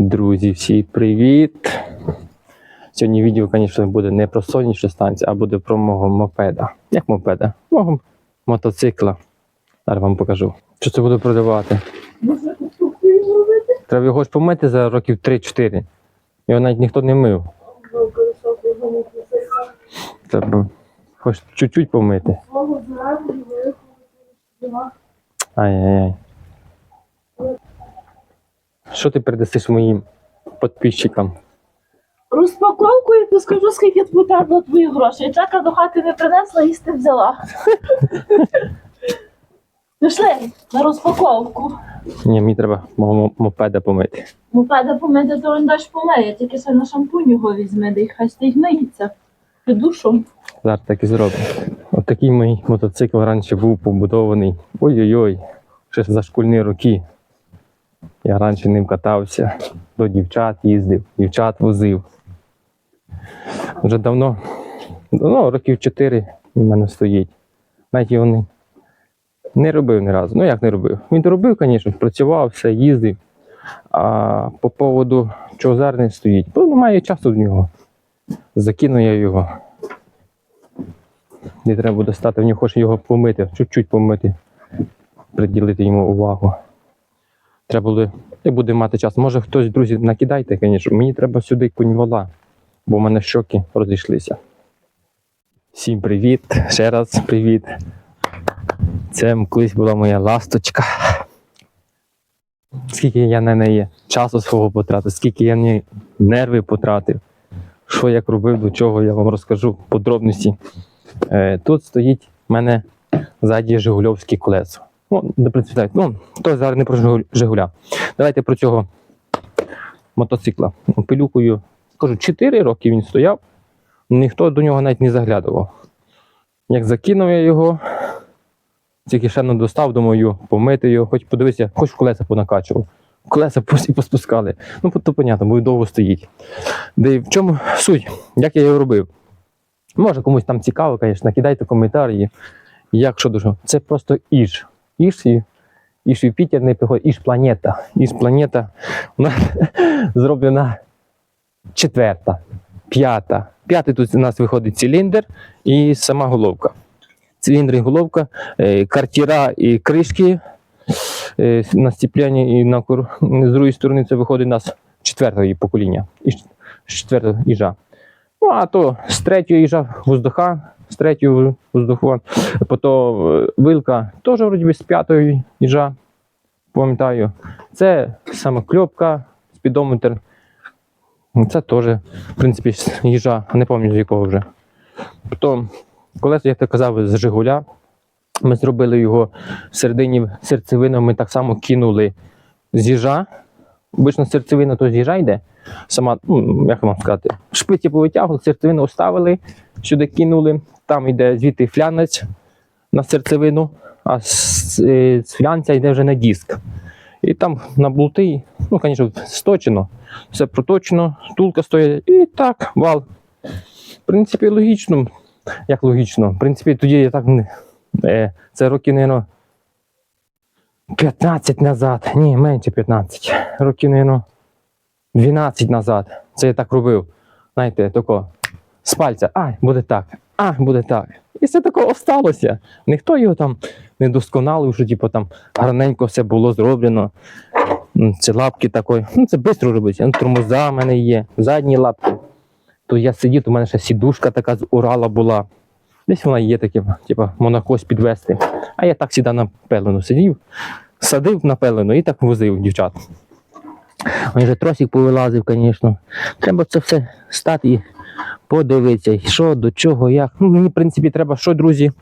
Друзі, всі привіт! Сьогодні відео, звісно, буде не про сонячну станцію, а буде про мого мопеда. Як мопеда? Мого мотоцикла. Зараз вам покажу. Що це буду продавати? Треба його ж помити за років 3-4. Його навіть ніхто не мив. Треба хоч чуть-чуть помити. Ай-яй-яй. Що ти передасиш моїм підписчикам? Розпаковку і скажу, скільки потрапило твої грошей. Чака до хати не принесла, їсти взяла. Пішли на розпаковку. Ні, мені треба мопеда помити. Мопеда помити, то він дощ помиє, тільки ще на шампунь його візьме, де й хай стоїть миється. Під душом. Зараз так і зроблю. От такий мій мотоцикл раніше був побудований. Ой-ой-ой, ще за школьні роки. Я раніше ним катався, до дівчат їздив, дівчат возив. Вже давно, ну, років 4 в мене стоїть. Навіть його не, робив ні разу. Ну як не робив? Він робив, звісно, працював, все, їздив. А по поводу чого зараз стоїть, бо немає часу в нього. Закину я його. Не треба буде стати в нього, хоче його помити, чуть-чуть помити, приділити йому увагу. Треба буде, як буде мати час. Може хтось, друзі, накидайте, звісно. Мені треба сюди куньвола, бо в мене щоки розійшлися. Всім привіт, ще раз привіт. Це колись була моя ласточка. Скільки я на неї часу свого потратив, скільки я неї нерви потратив. Що як робив, до чого я вам розкажу подробності. Е, Тут стоїть в мене ззаді Жигульовське колесо. Ну, не представляю, ну, то зараз не про Жигуля. Давайте про цього мотоцикла. Пилюкою, кажу, 4 роки він стояв, ніхто до нього навіть не заглядував. Як закинув я його, тільки ще не достав, думаю, помити його, хоч подивися, хоч колеса понакачував. Колеса всі поспускали. Ну, то понятно, бо довго стоїть. Де в чому суть? Як я його робив? Може комусь там цікаво, звісно, кидайте коментарі. Як що дуже. Це просто іж. Іж і Іж Юпітер не приходить, Іж планета. Іж планета вона зроблена четверта, п'ята. П'ятий тут у нас виходить циліндр і сама головка. Циліндр і головка, е, картіра і кришки е, на стіпляння і на кор... з другої сторони це виходить у нас четвертого покоління. З четвертого їжа. Ну, а то з третього їжа воздуха, з третього воздуха, потім е, вилка теж вроді би з п'ятої їжа, пам'ятаю. Це самокльопка, спідометр. Це теж, в принципі, їжа, не пам'ятаю з якого вже. Потім колесо, як ти казав, з Жигуля. Ми зробили його всередині серцевину, ми так само кинули з їжа. Обично серцевина то з йде. Сама, ну, як вам сказати, шпиці повитягували, серцевину оставили, сюди кинули. Там йде звідти флянець на серцевину, а з, е, з флянця йде вже на диск. І там на болти, ну, звісно, сточено, все проточено, тулка стоїть, і так, вал. В принципі, логічно. Як логічно? В принципі, тоді я так не. Це роки, мабуть, 15 назад. Ні, менше 15. Років, мабуть, 12 назад. Це я так робив. Знаєте, тако з пальця, а, буде так, а, буде так. І все тако осталося. Ніхто його там не досконалив, що типу, там гарненько все було зроблено. Ці лапки такої. Ну, це швидко робиться. Ну, тормоза в мене є, задні лапки. То я сидів, у мене ще сідушка така з Урала була. Десь вона є таке, типу, монахось підвести. А я так сюди на пелену сидів, садив на пелену і так возив дівчат. Він вже тросик повилазив, звісно. Треба це все стати подивитися, що, до чого, як. Ну, мені, в принципі, треба що, друзі.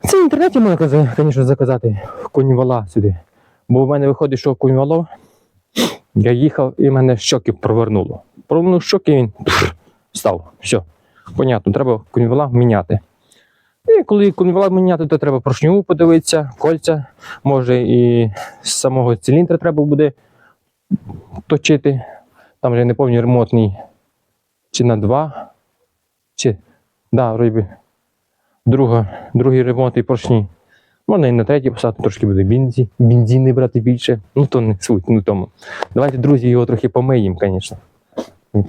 Це в інтернеті можна, звісно, заказати коньвала сюди. Бо в мене виходить, що коньвало. Я їхав і мене щоки провернуло. Провернув щоки, він став. Все. Понятно, треба коньвала міняти. І коли коньвала міняти, то треба поршню подивитися, кольця. Може і з самого циліндра треба буде точити. Там вже я не пам'ятаю ремонтний. Чи на два, чи да, вроді друга, другий ремонт і поршні. Можна і на третій поставити, трошки буде бензі, бензини брати більше. Ну то не суть, ну тому. Давайте, друзі, його трохи помиємо, звісно.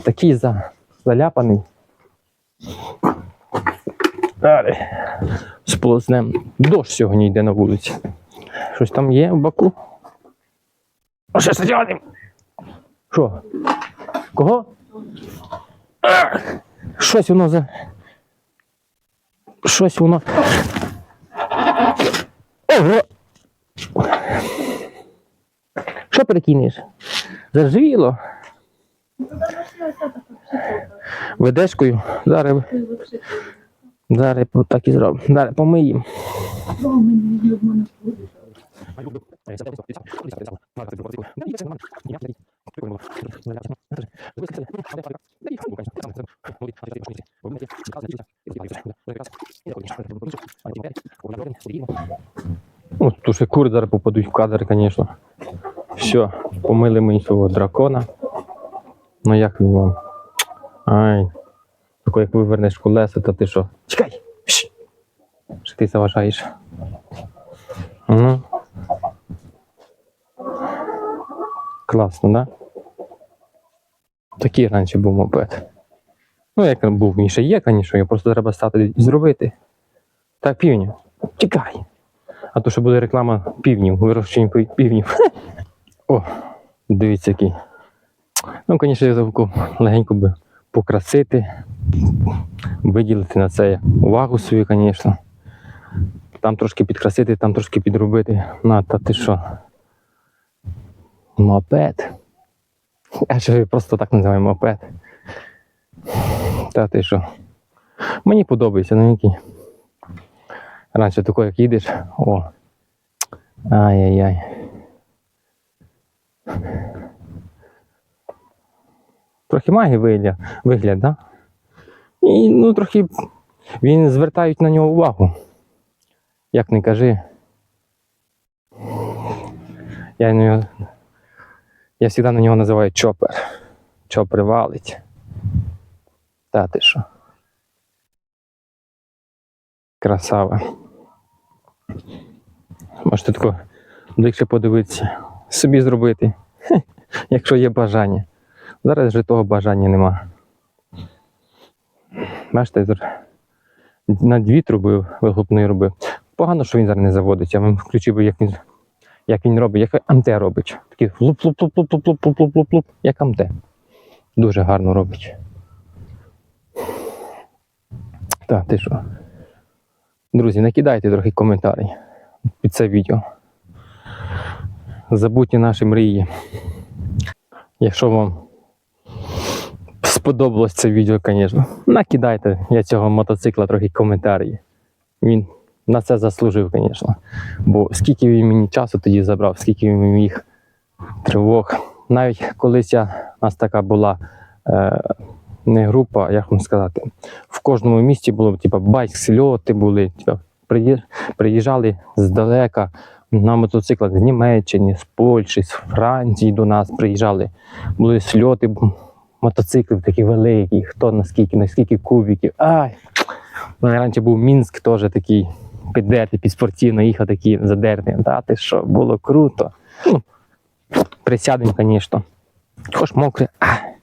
Такий за, заляпаний. Далі. Сполоснем. Дощ сьогодні йде на вулиці. Щось там є в баку? Що? Кого? Щось воно за. Щось воно. Ого! Що перекинеш? Заржавіло? Ведешкою? Зараз, зараз так і зробимо. Зараз помиємо. Ну, тут ще кури зараз попадуть в кадр, звісно. Все, помили ми цього дракона. Ну як він вам? Ай. Тако як вивернеш колеса, то ти що? Чекай! Що ти заважаєш? Угу. Класно, да? Такий раніше був мопед. Ну, як був, він ще є, звісно, його просто треба стати і зробити. Так, півня. Чекай. А то ще буде реклама півнів, вирощення півнів. О, дивіться який. Ну, звісно, я таку легенько би покрасити, виділити на це увагу свою, звісно. Там трошки підкрасити, там трошки підробити. На, та ти що? Мопед. Я ще просто так називаю мопед. Та що? Мені подобається, ну який. Раніше тако, як їдеш, о. Ай-яй-яй. Трохи має вигляд, вигляд, да? І ну, трохи він звертають на нього увагу. Як не кажи. Я, нього, я завжди на нього називаю чопер. Чопер валить. Та що? Красава. Можете тако ближче подивитися, собі зробити, якщо є бажання. Зараз вже того бажання нема. Бачите, на дві труби вихлопної робив. Погано, що він зараз не заводиться. Я вам включив, як він, як він робить, як АМТ робить. Такий луп луп луп луп луп луп луп луп луп як АМТ. Дуже гарно робить. Так, ти що? Друзі, накидайте трохи коментарі під це відео. Забудьте наші мрії. Якщо вам сподобалось це відео, звісно, накидайте я цього мотоцикла трохи коментарі. Він на це заслужив, звісно. Бо скільки він мені часу тоді забрав, скільки він міг тривог. Навіть колись я, у нас така була е, не група, як вам сказати, в кожному місті було типу, байк-сльоти були. Типу, приїжджали здалека на мотоциклах з Німеччини, з Польщі, з Франції до нас приїжджали. Були сльоти мотоциклів такі великі, хто наскільки, наскільки кубиків. Ай! Раніше був Мінськ теж такий піддертий, підспортивно їхав такий задертий. Та ти що, було круто. Ну, присядемо, звісно. Хоч мокре. А.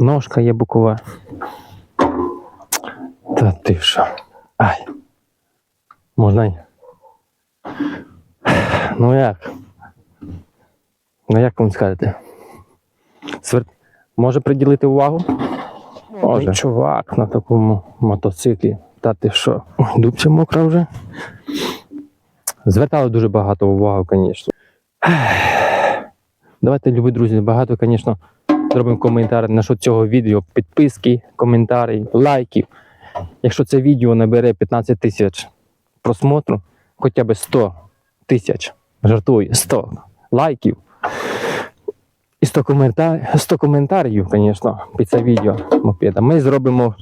Ножка є бокова. Та ти що? Ай. Можна. й- Ну як? Ну як вам скажете? Свер... Може приділити увагу? Може. Чувак на такому мотоциклі. Та ти що? Ой, Дубця мокра вже. Звертали дуже багато уваги, звісно. Давайте, любі друзі, багато, звісно, зробимо коментар насчет цього відео. Підписки, коментарі, лайків. Якщо це відео набере 15 тисяч просмотру, хоча б 100 тисяч, жартую, 100 лайків. І 100 коментарів, 100 коментарів, звісно, під це відео мопеда. Ми зробимо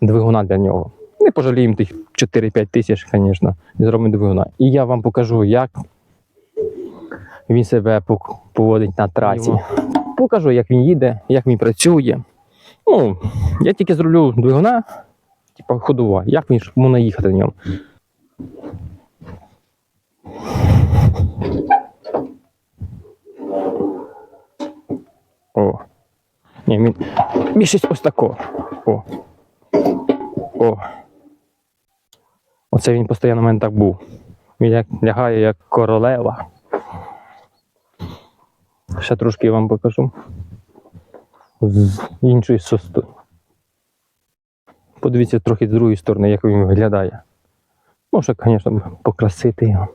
двигуна для нього. Не пожаліємо тих 4-5 тисяч, звісно, і зробимо двигуна. І я вам покажу, як він себе поводить на трасі. Покажу, як він їде, як він працює. Ну, я тільки зроблю двигуна, типа ходова. Як він можна їхати на ньому? О. Ні, він. Щось ось тако. О. О. Оце він постійно в мене так був. Він як лягає як королева. Ще трошки я вам покажу. З іншої сости. Подивіться трохи з другої сторони, як він виглядає. Може, звісно, покрасити його.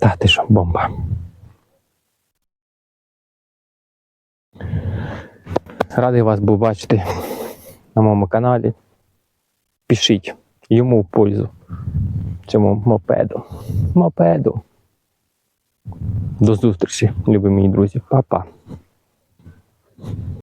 Та ти що, бомба. Радий вас був бачити на моєму каналі. Пишіть йому в пользу цьому мопеду. Мопеду. До зустрічі, любі мої друзі. Па-па.